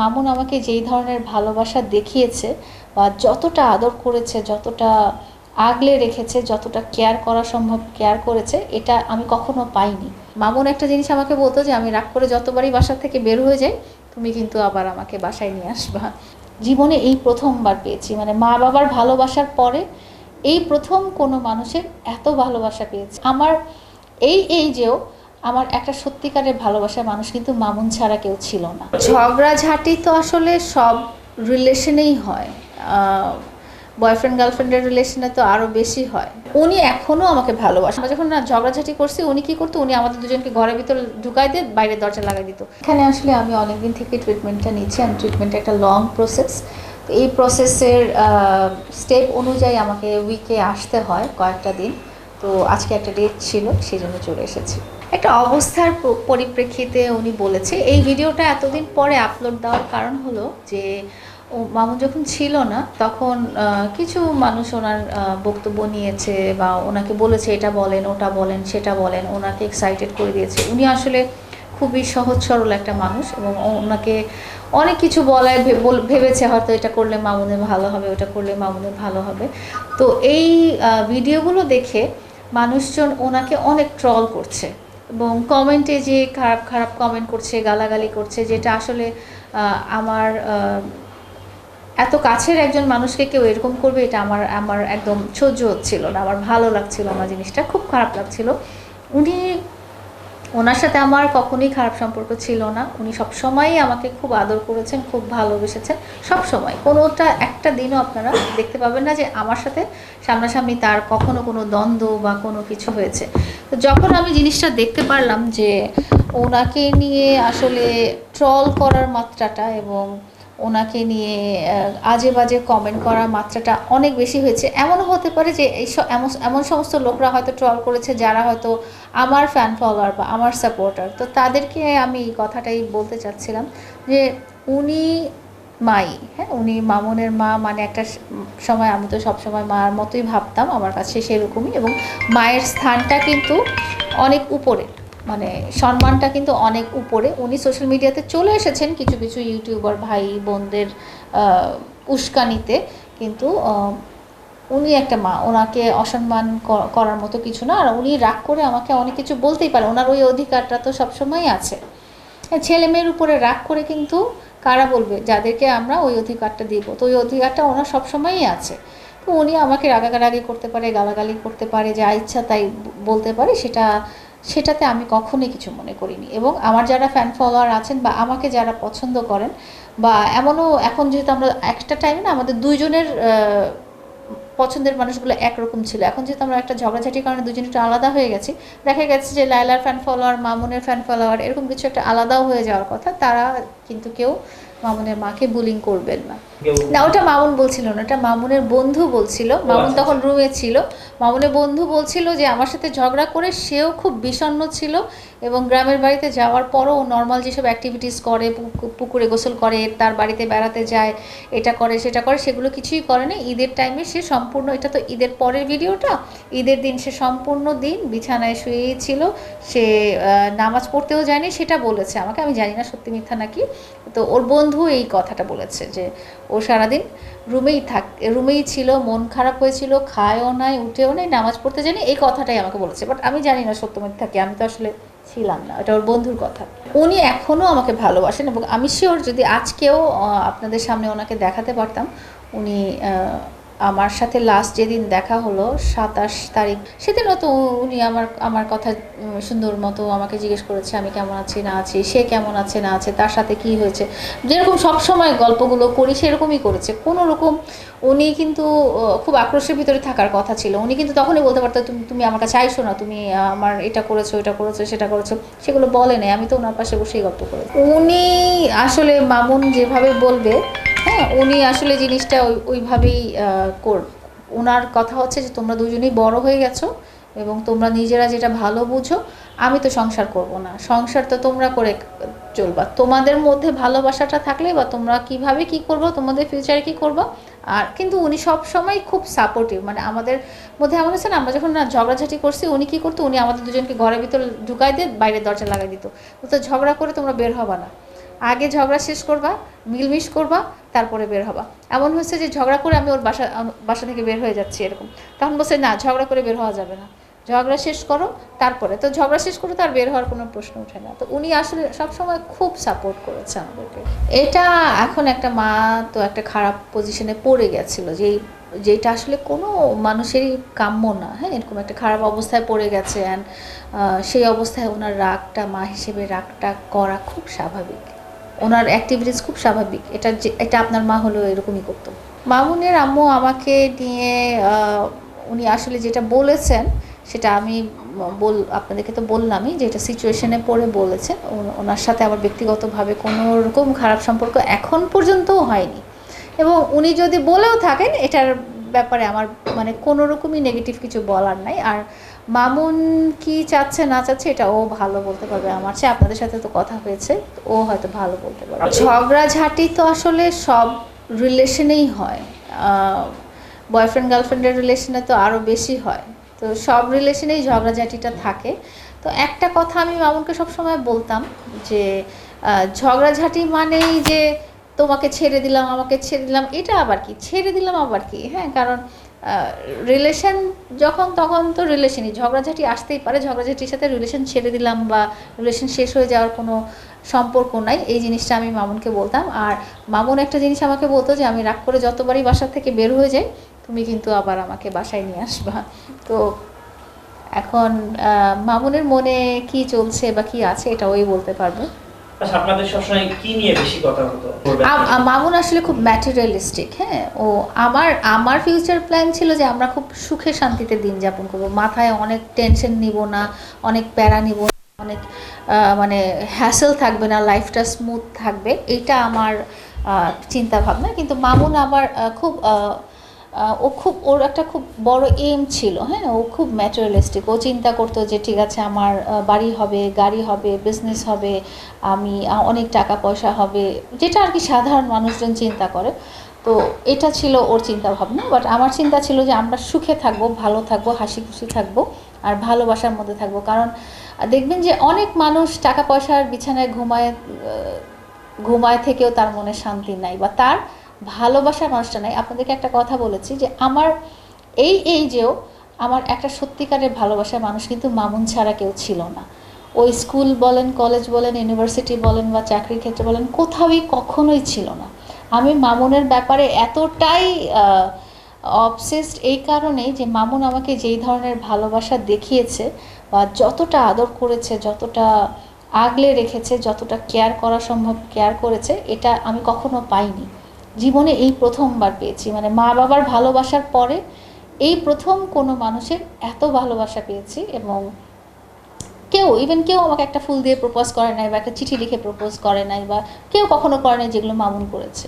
মামুন আমাকে যেই ধরনের ভালোবাসা দেখিয়েছে বা যতটা আদর করেছে, যতটা আগলে রেখেছে, যতটা কেয়ার করা সম্ভব কেয়ার করেছে, এটা আমি কখনো পাইনি। মামুন একটা জিনিস আমাকে বলতো যে, আমি রাগ করে যতবারই বাসা থেকে বের হয়ে যাই, তুমি কিন্তু আবার আমাকে বাসায় নিয়ে আসবা। জীবনে এই প্রথমবার পেয়েছি। মানে মা বাবার ভালোবাসার পরে এই প্রথম কোনো মানুষের এত ভালোবাসা পেয়েছি। আমার এই এই যেও আমার একটা সত্যিকারের ভালোবাসার মানুষ কিন্তু মামুন ছাড়া কেউ ছিল না। ঝগড়াঝাটি তো আসলে সব রিলেশনেই হয়। বয়ফ্রেন্ড গার্লফ্রেন্ডের রিলেশনে তো আরও বেশি হয়। উনি এখনও আমাকে ভালোবাসেন আমরা যখন না ঝগড়াঝাটি করছি, উনি কি করতো? উনি আমাদের দুজনকে ঘরের ভিতর ঢুকাই দিয়ে বাইরের দরজা লাগাই দিত। এখানে আসলে আমি অনেকদিন থেকে ট্রিটমেন্টটা নিচ্ছি আমি ট্রিটমেন্টটা একটা লং প্রসেস এই প্রসেসের স্টেপ অনুযায়ী আমাকে উইকে আসতে হয় কয়েকটা দিন। তো আজকে একটা ডেট ছিল, সেই জন্য চলে এসেছি। একটা অবস্থার পরিপ্রেক্ষিতে উনি বলেছে, এই ভিডিওটা এতদিন পরে আপলোড দেওয়ার কারণ হলো যে, ও মামুন যখন ছিল না, তখন কিছু মানুষ ওনার বক্তব্য নিয়েছে বা ওনাকে বলেছে, এটা বলেন, ওটা বলেন, সেটা বলেন, ওনাকে এক্সাইটেড করে দিয়েছে। উনি আসলে খুবই সহজ সরল একটা মানুষ এবং ওনাকে অনেক কিছু বলায় ভেবেছে, হয়তো এটা করলে মামুনের ভালো হবে, ওটা করলে মামুনের ভালো হবে। তো এই ভিডিওগুলো দেখে মানুষজন ওনাকে অনেক ট্রল করছে। এবং কমেন্টে যে খারাপ খারাপ কমেন্ট করছে, গালাগালি করছে, যেটা আসলে আমার এত কাছের একজন মানুষকে কেউ এরকম করবে, এটা আমার আমার একদম সহ্য হচ্ছিল না। আমার ভালো লাগছিল না জিনিসটা। খুব খারাপ লাগছিল। উনি ওনার সাথে আমার কখনোই খারাপ সম্পর্ক ছিল না। উনি সবসময়ই আমাকে খুব আদর করেছেন, খুব ভালোবেসেছেন সব সময় কোনোটা একটা দিনও আপনারা দেখতে পাবেন না যে আমার সাথে সামনাসামনি তার কখনো কোনো দ্বন্দ্ব বা কোনো কিছু হয়েছে। তো যখন আমি জিনিসটা দেখতে পারলাম যে ওনাকে নিয়ে আসলে ট্রল করার মাত্রাটা এবং ওনাকে নিয়ে আজে বাজে কমেন্ট করার মাত্রাটা অনেক বেশি হয়েছে। এমনও হতে পারে যে এই এমন এমন সমস্ত লোকরা হয়তো ট্রল করেছে যারা হয়তো আমার ফ্যান ফলোয়ার বা আমার সাপোর্টার তো তাদেরকে আমি এই কথাটাই বলতে চাচ্ছিলাম যে উনি মাই হ্যাঁ? উনি মামুনের মা মানে একটা সময় আমি তো সবসময় মার মতোই ভাবতাম, আমার কাছে সেরকমই। এবং মায়ের স্থানটা কিন্তু অনেক উপরে। মানে সম্মানটা কিন্তু অনেক উপরে। উনি সোশ্যাল মিডিয়াতে চলে এসেছেন কিছু কিছু ইউটিউবার ভাই বোনদের উস্কানিতে। কিন্তু উনি একটা মা ওনাকে অসম্মান করার মতো কিছু না। আর উনি রাগ করে আমাকে অনেক কিছু বলতেই পারে। ওনার ওই অধিকারটা তো সবসময়ই আছে। হ্যাঁ, ছেলে মেয়ের উপরে রাগ করে কিন্তু কারা বলবে? যাদেরকে আমরা ওই অধিকারটা দিব। তো ওই অধিকারটা ওনার সবসময়ই আছে। তো উনি আমাকে রাগারাগি করতে পারে গালাগালি করতে পারে যা ইচ্ছা তাই বলতে পারে সেটা সেটাতে আমি কখনোই কিছু মনে করিনি। এবং আমার যারা ফ্যান ফলোয়ার আছেন বা আমাকে যারা পছন্দ করেন বা এমনও এখন যেহেতু আমরা একটা টাইমে না আমাদের দুইজনের পছন্দের মানুষগুলো একরকম ছিল। এখন যেহেতু আমরা একটা ঝগড়াঝাটির কারণে দুজন একটু আলাদা হয়ে গেছি, দেখা গেছে যে লাইলার ফ্যান ফলোয়ার মামুনের ফ্যান ফলোয়ার এরকম কিছু একটা আলাদাও হয়ে যাওয়ার কথা, তারা কিন্তু কেউ মামুনের মাকে বুলিং করবেন না। না ওটা মামুন বলছিল না ওটা মামুনের বন্ধু বলছিল। মামুন আচ্ছা, তখন রুমে ছিল। মামুনের বন্ধু বলছিল যে আমার সাথে ঝগড়া করে সেও খুব বিষণ্ণ ছিল এবং গ্রামের বাড়িতে যাওয়ার পরও নর্মাল যেসব অ্যাক্টিভিটিস করে পুকুরে গোসল করে তার বাড়িতে বেড়াতে যায় এটা করে সেটা করে সেগুলো কিছুই করে না। ঈদের টাইমে সে সম্পূর্ণ এটা তো ঈদের পরের ভিডিওটা ঈদের দিন সে সম্পূর্ণ দিন বিছানায় শুয়েই ছিল। সে নামাজ পড়তেও যায়নি সেটা বলেছে। আমাকে আমি জানি না সত্যি মিথ্যা নাকি। তো ওর বন্ধু এই কথাটা বলেছে যে ও সারাদিন রুমেই থাক, রুমেই ছিল, মন খারাপ হয়েছিল, খায়ও নাই, উঠেও নাই, নামাজ পড়তে জানি, এই কথাটাই আমাকে বলেছে। বাট আমি জানি না সত্যমিত থাকে আমি তো আসলে ছিলাম না, এটা ওর বন্ধুর কথা। উনি এখনও আমাকে ভালোবাসেন এবং আমি শিওর যদি আজকেও আপনাদের সামনে ওনাকে দেখাতে পারতাম, উনি আমার সাথে লাস্ট যেদিন দেখা হলো, সাতাশ তারিখ সেদিনও তো উনি আমার আমার কথা সুন্দর মতো আমাকে জিজ্ঞেস করেছে, আমি কেমন আছি, না আছি, সে কেমন আছে, না আছে, তার সাথে কি হয়েছে? যেরকম সব সময় গল্পগুলো করি, সেরকমই করেছে। কোনো রকম উনি কিন্তু খুব আক্রোশের ভিতরে থাকার কথা ছিল। উনি কিন্তু তখনই বলতে পারতো, তুমি তুমি আমার কাছে আইসো না, তুমি আমার এটা করেছ এটা করেছ, সেটা করেছ। সেগুলো বলে নাই আমি তো ওনার পাশে বসেই গল্প করেছি উনি আসলে মামুন যেভাবে বলবে হ্যাঁ উনি আসলে জিনিসটা ওই, ওইভাবেই কর ওনার কথা হচ্ছে যে তোমরা দুজনেই বড় হয়ে গেছো এবং তোমরা নিজেরা যেটা ভালো বুঝো, আমি তো সংসার করব না। সংসার তো তোমরা করে চলবা। তোমাদের মধ্যে ভালোবাসাটা থাকলে বা তোমরা কীভাবে কি করব, তোমাদের ফিউচারে কি করব, আর কিন্তু উনি সব সময় খুব সাপোর্টিভ মানে আমাদের মধ্যে এমন হচ্ছে না, আমরা যখন না ঝগড়াঝাটি করছি, উনি কি করতো, উনি আমাদের দুজনকে ঘরের ভিতর ঢুকাই দিয়ে বাইরের দরজা লাগাই দিত। তো ঝগড়া করে তোমরা বের হবা না। আগে ঝগড়া শেষ করবা, মিলমিশ করবা, তারপরে বের হবা। এমন হচ্ছে যে ঝগড়া করে আমি ওর বাসা বাসা থেকে বের হয়ে যাচ্ছি এরকম। তখন বলছে, না, ঝগড়া করে বের হওয়া যাবে না। ঝগড়া শেষ করো, তারপরে। তো ঝগড়া শেষ করে তো আর বের হওয়ার কোনো প্রশ্ন ওঠে না। তো উনি আসলে সবসময় খুব সাপোর্ট করেছে আমাদেরকে। এটা এখন একটা মা তো একটা খারাপ পজিশনে পড়ে গেছিল যে, যেটা আসলে কোনো মানুষেরই কাম্য না হ্যাঁ? এরকম একটা খারাপ অবস্থায় পড়ে গেছে। অ্যান্ড সেই অবস্থায় ওনার রাগটা, মা হিসেবে রাগটা করা খুব স্বাভাবিক। ওনার অ্যাক্টিভিটিস খুব স্বাভাবিক। এটা যে, এটা আপনার মা হলেও এরকমই করতো। মামুনের আম্মু আমাকে নিয়ে উনি আসলে যেটা বলেছেন, সেটা আমি বল, আপনাদেরকে তো বললামই যে এটা সিচুয়েশনে পড়ে বলেছেন। ওনার সাথে আমার ব্যক্তিগতভাবে কোনো রকম খারাপ সম্পর্ক এখন পর্যন্তও হয়নি। এবং উনি যদি বলেও থাকেন, এটার ব্যাপারে আমার মানে কোনো রকমই নেগেটিভ কিছু বলার নাই। আর মামুন কি চাচ্ছে না চাচ্ছে এটা ও ভালো বলতে পারবে আমার চেয়ে। আপনাদের সাথে তো কথা হয়েছে ও হয়তো ভালো বলতে পারবে। আচ্ছা। ঝগড়াঝাটি তো আসলে সব রিলেশনেই হয়। বয়ফ্রেন্ড গার্লফ্রেন্ডের রিলেশনে তো আরও বেশি হয়। তো সব রিলেশনেই ঝগড়াঝাটিটা থাকে। তো একটা কথা আমি মামুনকে সবসময় বলতাম যে ঝগড়াঝাটি মানেই যে তোমাকে ছেড়ে দিলাম আমাকে ছেড়ে দিলাম এটা আবার কি? ছেড়ে দিলাম আবার কি? হ্যাঁ কারণ রিলেশন যখন তখন তো রিলেশনই ঝগড়াঝাটি আসতেই পারে। ঝগড়াঝাটির সাথে রিলেশন ছেড়ে দিলাম বা রিলেশন শেষ হয়ে যাওয়ার কোনো সম্পর্ক নাই। এই জিনিসটা আমি মামুনকে বলতাম। আর মামুন একটা জিনিস আমাকে বলতো যে, আমি রাগ করে যতবারই বাসা থেকে বের হয়ে যাই, তুমি কিন্তু আবার আমাকে বাসায় নিয়ে আসবা। তো এখন মামুনের মনে কি চলছে বা কি আছে, এটা ওই বলতে পারবে। আপনাদের সবসময় কি নিয়ে বেশি কথা হতো? আম- আম- মামুন আসলে খুব ম্যাটেরিয়ালিস্টিক হ্যাঁ? ও আমার আমার ফিউচার প্ল্যান ছিল যে আমরা খুব সুখে শান্তিতে দিন যাপন করব। মাথায় অনেক টেনশন নিব না অনেক প্যারা নিব না অনেক মানে হ্যাসেল থাকবে না লাইফটা স্মুথ থাকবে। এইটা আমার চিন্তা ভাবনা কিন্তু মামুন আমার খুব আহ, ও খুব, ওর একটা খুব বড় এম ছিল হ্যাঁ? ও খুব ম্যাটেরিয়ালিস্টিক ও চিন্তা করতো যে ঠিক আছে আমার বাড়ি হবে, গাড়ি হবে বিজনেস হবে, আমি অনেক টাকা পয়সা হবে, যেটা আর কি সাধারণ মানুষজন চিন্তা করে। তো এটা ছিল ওর চিন্তা ভাবনা বাট আমার চিন্তা ছিল যে আমরা সুখে থাকব, ভালো থাকব, হাসি খুশি থাকব, আর ভালোবাসার মধ্যে থাকব। কারণ দেখবেন যে অনেক মানুষ টাকা পয়সার বিছানায় ঘুমায় ঘুমায় থেকেও তার মনে শান্তি নাই, বা তার ভালোবাসার মানুষটা নাই। আপনাদেরকে একটা কথা বলেছি যে আমার এই এই যেও আমার একটা সত্যিকারের ভালোবাসার মানুষ কিন্তু মামুন ছাড়া কেউ ছিল না। ওই স্কুল বলেন কলেজ বলেন ইউনিভার্সিটি বলেন বা চাকরির ক্ষেত্রে বলেন, কোথাওই কখনোই ছিল না। আমি মামুনের ব্যাপারে এতটাই অবসেসড এই কারণেই যে মামুন আমাকে যেই ধরনের ভালোবাসা দেখিয়েছে বা যতটা আদর করেছে, যতটা আগলে রেখেছে, যতটা কেয়ার করা সম্ভব কেয়ার করেছে, এটা আমি কখনো পাইনি। জীবনে এই প্রথমবার পেয়েছি। মানে মা বাবার ভালোবাসার পরে এই প্রথম কোনো মানুষের এত ভালোবাসা পেয়েছি এবং কেউ ইভেন কেউ আমাকে একটা ফুল দিয়ে প্রপোজ করে নাই বা একটা চিঠি লিখে প্রপোজ করে নাই বা কেউ কখনো করে নাই যেগুলো মামুন করেছে।